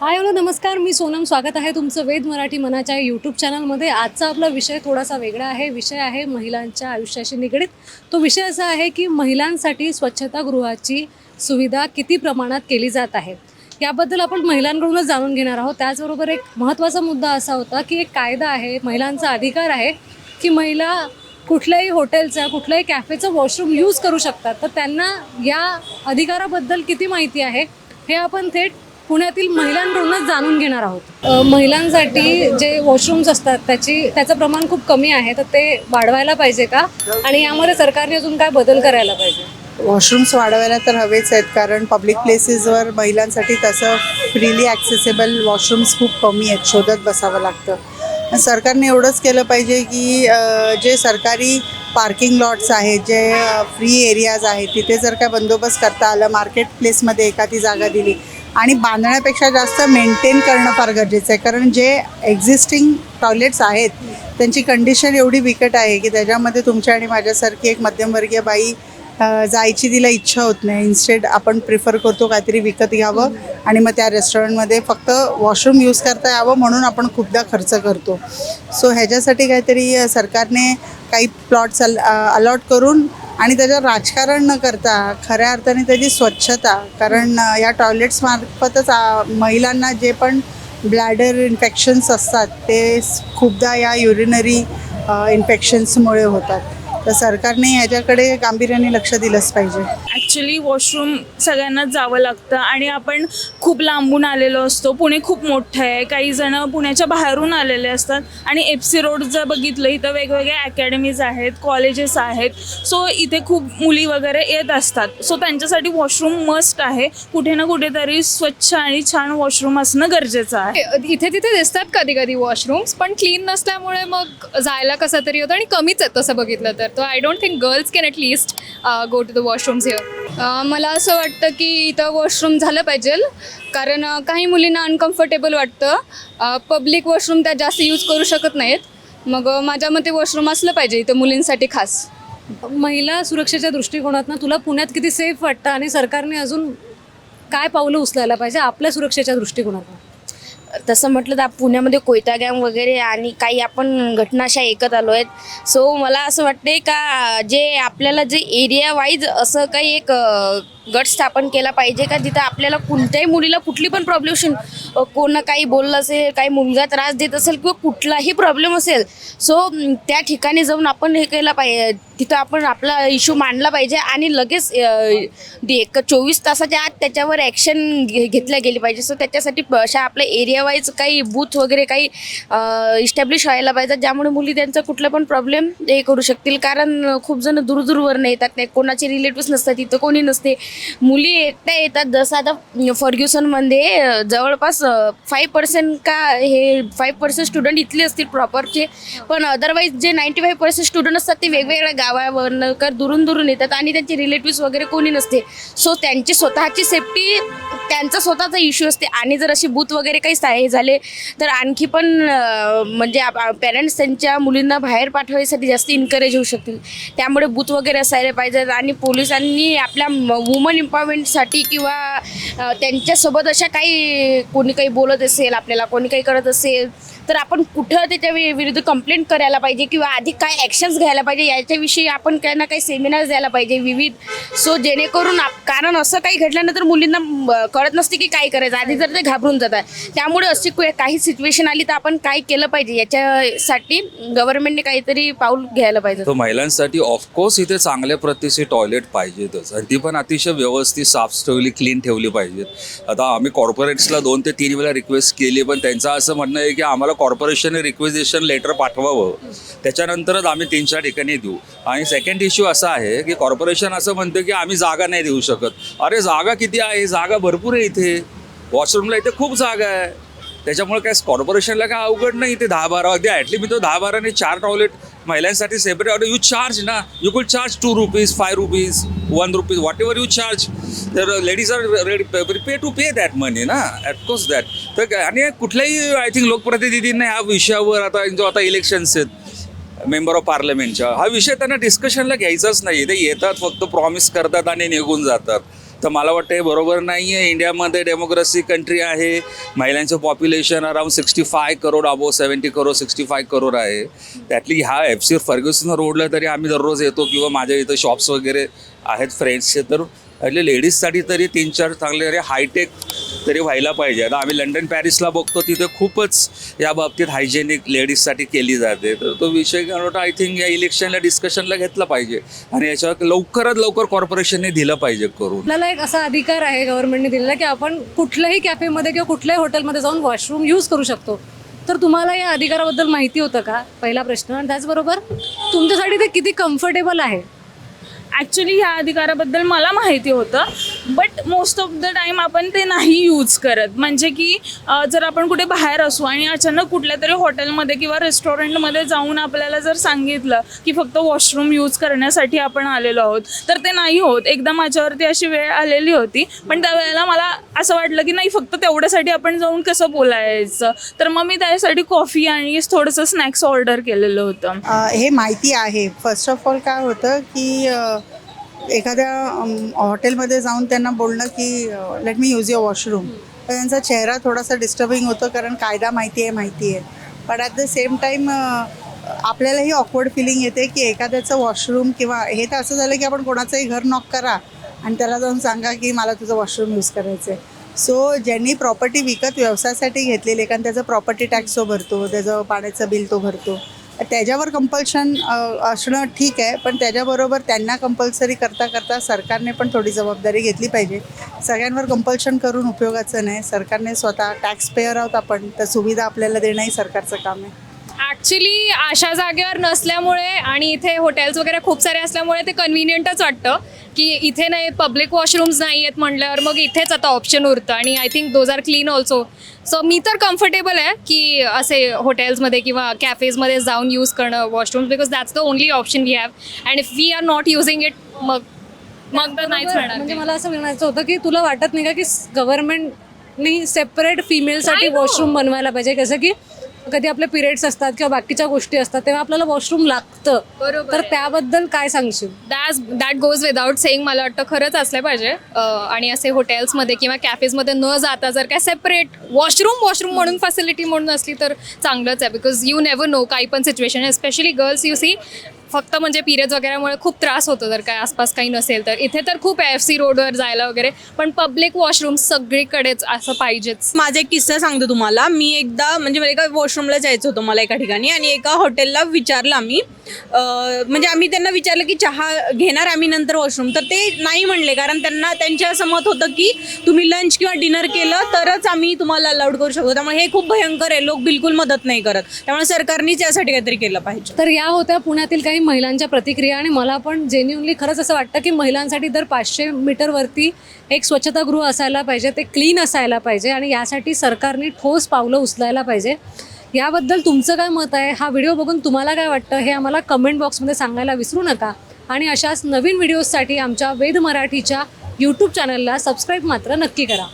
Hi hello नमस्कार. मी सोनम. स्वागत आहे तुमचं वेद मराठी मनाच्या यूट्यूब चॅनलमध्ये आजचा आपला विषय थोडासा वेगळा आहे. विषय आहे महिलांच्या आयुष्याशी निगडीत. तो विषय असा आहे की महिलांसाठी स्वच्छतागृहाची सुविधा किती प्रमाणात केली जात आहे? याबद्दल आपण महिलांकडूनच जाणून घेणार आहोत. त्याचबरोबर एक महत्त्वाचा मुद्दा असा होता की एक कायदा आहे महिलांचा अधिकार आहे की महिला कुठल्याही हॉटेलचा कुठल्याही कॅफेचं वॉशरूम यूज करू शकतात. तर त्यांना या अधिकाराबद्दल किती माहिती आहे हे आपण थेट पुण्यातील महिलांकडूनच जाणून घेणार आहोत. महिलांसाठी जे वॉशरूम्स असतात त्याची त्याचं प्रमाण खूप कमी आहे तर ते वाढवायला पाहिजे का? आणि यामध्ये सरकारने अजून काय बदल करायला पाहिजे? वॉशरूम्स वाढवायला तर हवेच आहेत कारण पब्लिक प्लेसेसवर महिलांसाठी तसं फ्रीली ॲक्सेसेबल वॉशरूम्स खूप कमी आहेत शोधत बसावं लागतं. सरकारने एवढंच केलं पाहिजे की अ, जे सरकारी पार्किंग लॉट्स आहेत जे फ्री एरियाज आहेत तिथे जर काय बंदोबस्त करता आलं मार्केट प्लेसमध्ये एखादी जागा दिली आणि बांधण्यापेक्षा जास्त मेंटेन करणं फार गरजेचं आहे. कारण जे एक्झिस्टिंग टॉयलेट्स आहेत त्यांची कंडिशन एवढी बिकट आहे की त्याच्यामध्ये तुमच्या आणि माझ्यासारखी एक मध्यमवर्गीय बाई जायची तिला इच्छा होत नाही. इन्स्टेड आपण प्रिफर करतो काहीतरी विकत घ्यावं आणि मग त्या रेस्टॉरंटमध्ये फक्त वॉशरूम यूज करता यावं म्हणून आपण खूपदा खर्च करतो. सो ह्याच्यासाठी काहीतरी सरकारने काही प्लॉट्स अल अलॉट करून आणि त्याच्यावर राजकारण न करता खऱ्या अर्थाने त्याची स्वच्छता कारण या टॉयलेट्समार्फतच महिलांना जे पण ब्लॅडर इन्फेक्शन्स असतात ते खूपदा या युरिनरी इन्फेक्शन्समुळे होतात. तर सरकारने याच्याकडे गांभीर्याने लक्ष दिलंच पाहिजे. ॲक्च्युली वॉशरूम सगळ्यांनाच जावं लागतं. आणि आपण खूप लांबून आलेलो असतो. पुणे खूप मोठं आहे. काही जण पुण्याच्या बाहेरून आलेले असतात. आणि एफ सी रोड जर बघितलं इथं वेगवेगळ्या अकॅडमीज आहेत कॉलेजेस आहेत. सो इथे खूप मुली वगैरे येत असतात. सो त्यांच्यासाठी वॉशरूम मस्ट आहे. कुठे ना कुठेतरी स्वच्छ आणि छान वॉशरूम असणं गरजेचं आहे. इथे तिथे दिसतात कधी कधी वॉशरूम्स पण क्लीन नसल्यामुळे मग जायला कसं तरी होतं आणि कमीच आहे तसं बघितलं तर. तो I don't think girls can at least go to the washrooms here मला असं वाटतं की इथं वॉशरूम झालं पाहिजे. कारण काही मुलींना अनकम्फर्टेबल वाटतं. पब्लिक वॉशरूम त्या जास्त यूज करू शकत नाहीत. मग माझ्या मते वॉशरूम असलं पाहिजे इथं मुलींसाठी खास. महिला सुरक्षेच्या दृष्टिकोनातनं तुला पुण्यात किती सेफ वाटतं? आणि सरकारने अजून काय पावलं उचलायला पाहिजे आपल्या सुरक्षेच्या दृष्टिकोनातून? तसं म्हटलं तर पुण्यामध्ये कोयता गॅम वगैरे आणि काही आपण घटना अशा ऐकत आलो आहेत. सो मला असं वाटते का जे आपल्याला जे एरिया वाईज असं काही एक गट स्थापन केला पाहिजे का जिथं आपल्याला कोणत्याही मुलीला कुठली पण प्रॉब्लेम कोण काही बोललं असेल काही मुलगा त्रास देत असेल किंवा कुठलाही प्रॉब्लेम असेल सो त्या ठिकाणी जाऊन आपण हे केलं पाहिजे तिथं आपण आपला इश्यू मांडला पाहिजे आणि लगेच दे- एक चोवीस तासाच्या आत त्याच्यावर ॲक्शन घेतल्या गेली पाहिजे. सो त्याच्यासाठी अशा आपल्या एरिया वाईज काही बूथ वगैरे काही इस्टॅब्लिश व्हायला पाहिजे. ज्यामुळे मुली त्यांचा कुठला पण प्रॉब्लेम हे करू शकतील. कारण खूप जण दूरदूरवरनं येतात. नाही कोणाचे रिलेटिव्ह नसतात. तिथं कोणी नसते. मुली एकट्या येतात. जसं आता फर्ग्युसनमध्ये जवळपास फाईव्ह पर्सेंट का हे फाईव्ह पर्सेंट स्टुडंट इथले असतील प्रॉपरचे पण अदरवाईज जे नाईन्टी फाईव्ह पर्सेंट स्टुडंट असतात ते वेगवेगळ्या गावावरनं कर दुरून दुरून येतात. आणि त्यांचे रिलेटिव्ह वगैरे कोणी नसते. सो त्यांची स्वतःची सेफ्टी त्यांचा स्वतःचा इश्यू असते. आणि जर अशी बूथ वगैरे काही हे झाले तर आणखी पण म्हणजे पेरेंट्स त्यांच्या मुलींना बाहेर पाठवायसाठी जास्त इन्करेज होऊ शकतील. त्यामुळे बूथ वगैरे असायला पाहिजेत आणि पोलिसांनी आपल्या वुमन इम्पॉवरमेंटसाठी किंवा त्यांच्यासोबत अशा काही कोणी काही बोलत असेल आपल्याला कोणी काही करत असेल तर आपण कुठं त्याच्या विरुद्ध कंप्लेंट करायला पाहिजे किंवा आधी काय ॲक्शन्स घ्यायला पाहिजे याच्याविषयी आपण काही ना काही सेमिनार्स द्यायला पाहिजे विविध. सो जेणेकरून आप- कारण असं काही घडल्यानंतर मुलींना कळत नसते की काय करायचं. आधी जर ते घाबरून जातात. त्यामुळे अशी कु- काही सिच्युएशन आली तर आपण काय केलं पाहिजे? याच्यासाठी गव्हर्नमेंटने काहीतरी पाऊल घ्यायला पाहिजे. तर महिलांसाठी ऑफकोर्स इथे चांगल्या प्रतीचे टॉयलेट पाहिजेतच. आणि ती पण अतिशय व्यवस्थित साफ ठेवली क्लीन ठेवली पाहिजेत. आता आम्ही कॉर्पोरेट्सला दोन ते तीन वेळा रिक्वेस्ट केली पण त्यांचं असं म्हणणं आहे की आम्हाला कॉर्पोरेशनने रिक्वेजेशन लेटर पाठवावं. त्याच्यानंतरच आम्ही तीन चार ठिकाणी देऊ. आणि सेकंड इश्यू असा आहे की कॉर्पोरेशन असं म्हणतं की आम्ही जागा नाही देऊ शकत. अरे जागा किती आहे? जागा भरपूर आहे इथे. वॉशरूमला इथे खूप जागा आहे. त्याच्यामुळे काय कॉर्पोरेशनला काय अवघड नाही ते दहा बारा अगदी ॲटली मी तो दहा बाराने चार टॉयलेट महिलांसाठी सेपरेट ऑर्डर यू चार्ज ना. You could charge two rupees five rupees one rupees whatever you charge तर ladies are ready pay to pay that money ना. ॲटकोर्स दॅट तर आणि कुठल्याही आय थिंक लोकप्रतिनिधींना ह्या विषयावर आता जो आता इलेक्शन्स आहेत मेंबर ऑफ पार्लमेंटच्या हा विषय त्यांना डिस्कशनला घ्यायचाच नाही. ते येतात फक्त प्रॉमिस करतात आणि निघून जातात. तर मला वाटतं हे बरोबर नाही आहे. इंडियामध्ये डेमोक्रेसी कंट्री आहे. महिलांचं population around sixty five crore above seventy crore sixty five crore आहे. त्यातली ह्या एफ सी फर्ग्युसन रोडला तरी आम्ही दररोज येतो किंवा माझ्या इथं शॉप्स वगैरे आहेत फ्रेंड्सचे तर लेडीजसाठी तरी तीन चार चांगले हायटेक तरी व्हायला पाहिजे. आता आम्ही लंडन पॅरिसला बघतो तिथे खूपच या बाबतीत हायजेनिक लेडीजसाठी केली जाते. तर तो विषय आय थिंक या इलेक्शनला डिस्कशनला घेतला पाहिजे. आणि याच्यावर लवकरात लवकर कॉर्पोरेशनने दिलं पाहिजे करून. आपल्याला एक असा अधिकार आहे गव्हर्नमेंटने दिलेला की आपण कुठल्याही कॅफेमध्ये किंवा कुठल्याही हॉटेलमध्ये जाऊन वॉशरूम यूज करू शकतो. तर तुम्हाला या अधिकाराबद्दल माहिती होतं का? पहिला प्रश्न. आणि त्याचबरोबर तुमच्यासाठी ते किती कम्फर्टेबल आहे? ॲक्च्युली ह्या अधिकाराबद्दल मला माहिती होतं. But most of the time आपण ते नाही यूज करत. म्हणजे की जर आपण कुठे बाहेर असू आणि अचानक कुठल्या तरी हॉटेलमध्ये किंवा रेस्टॉरंटमध्ये जाऊन आपल्याला जर सांगितलं की फक्त वॉशरूम यूज करण्यासाठी आपण आलेलो आहोत तर ते नाही होत. एकदा माझ्यावरती अशी वेळ आलेली होती पण त्यावेळेला मला असं वाटलं की नाही फक्त तेवढ्यासाठी आपण जाऊन कसं बोलायचं? तर मग मी त्यासाठी कॉफी आणि थोडंसं स्नॅक्स ऑर्डर केलेलं होतं. हे माहिती आहे. फर्स्ट ऑफ ऑल काय होतं की एखाद्या हॉटेलमध्ये जाऊन त्यांना बोलणं की let me use your washroom तर त्यांचा चेहरा थोडासा डिस्टर्बिंग होतो कारण कायदा माहिती आहे माहिती आहे. पण ॲट द सेम टाईम आपल्यालाही ऑकवर्ड फिलिंग येते की एखाद्याचं वॉशरूम किंवा हे तर असं झालं की आपण कोणाचंही घर नॉक करा आणि त्याला जाऊन सांगा की मला तुझं वॉशरूम यूज करायचं आहे सो ज्यांनी प्रॉपर्टी विकत व्यवसायासाठी घेतलेली आहे कारण त्याचं प्रॉपर्टी टॅक्स तो भरतो त्याचं पाण्याचं बिल तो भरतो. त्याच्यावर कंपल्शन असणं ठीक आहे पण त्याच्याबरोबर त्यांना कंपल्सरी करता करता सरकारने पण थोडी जबाबदारी घेतली पाहिजे. सगळ्यांवर कंपल्शन करून उपयोगाचं नाही. सरकारने स्वतः टॅक्स पेअर आहोत आपण तर सुविधा आपल्याला देणंही सरकारचं काम आहे. ॲक्च्युली अशा जागेवर नसल्यामुळे आणि इथे हॉटेल्स वगैरे खूप सारे असल्यामुळे ते कन्व्हिनियंटच वाटतं. की इथे नाही पब्लिक वॉशरूम्स नाही आहेत म्हटल्यावर मग इथेच आता ऑप्शन उरतं. आणि I think those are clean also so मी तर कम्फर्टेबल आहे की असे हॉटेल्समध्ये किंवा कॅफेजमध्ये जाऊन यूज करणं washrooms because that's the only option we have and if we are not using it मग मग तर नाहीच म्हणजे. मला असं म्हणायचं होतं की तुला वाटत नाही का की गव्हर्नमेंटनी सेपरेट फिमेलसाठी. वॉशरूम बनवायला पाहिजे? कसं की कधी आपले पिरियड्स असतात किंवा बाकीच्या गोष्टी असतात तेव्हा आपल्याला वॉशरूम लागतं. बरोबर तर आहे. त्याबद्दल काय सांगशील? That that goes without saying मला वाटतं खरंच असलं पाहिजे. अं, आणि असे हॉटेल्समध्ये किंवा कॅफेजमध्ये न जाता जर काय सेपरेट वॉशरूम वॉशरूम म्हणून फॅसिलिटी म्हणून असली तर चांगलंच आहे बिकॉज यू नेवर नो काही पण situation especially girls you see फक्त म्हणजे पिरियड्स वगैरेमुळे खूप त्रास होतो जर काय आसपास काही नसेल तर. इथे तर खूप एफ सी रोडवर जायला वगैरे पण पब्लिक वॉशरूम सगळीकडेच असं पाहिजेच. माझा एक किस्सा सांगतो तुम्हाला. मी एकदा म्हणजे मला एका वॉशरूमला जायचं होतं मला एका ठिकाणी आणि एका हॉटेलला विचारलं आम्ही. अं, म्हणजे आम्ही त्यांना विचारलं की चहा घेणार आम्ही नंतर वॉशरूम तर ते नाही म्हणले कारण त्यांना त्यांचे असं मत होतं की तुम्ही लंच किंवा डिनर केलं तरच आम्ही तुम्हाला अलाउड करू शकतो. त्यामुळे हे खूप भयंकर आहे. लोक बिलकुल मदत नाही करत. त्यामुळे सरकारनेच यासाठी काहीतरी केलं पाहिजे. तर या होत्या पुण्यातील काही महिलांच्या प्रतिक्रिया आणि मला पण जेन्युनली खरंच असं वाटतं की महिलांसाठी दर पाचशे मीटरवरती एक स्वच्छतागृह असायला पाहिजे ते क्लीन असायला पाहिजे आणि यासाठी सरकारने ठोस पावलं उचलायला पाहिजे. याबद्दल तुमचं काय मत आहे? हा व्हिडिओ बघून तुम्हाला काय वाटतं? हे आम्हाला कमेंट बॉक्समध्ये सांगायला विसरू नका. आणि अशाच नवीन व्हिडिओजसाठी आमच्या वेद मराठीच्या यूट्यूब चॅनलला सबस्क्राईब मात्र नक्की करा.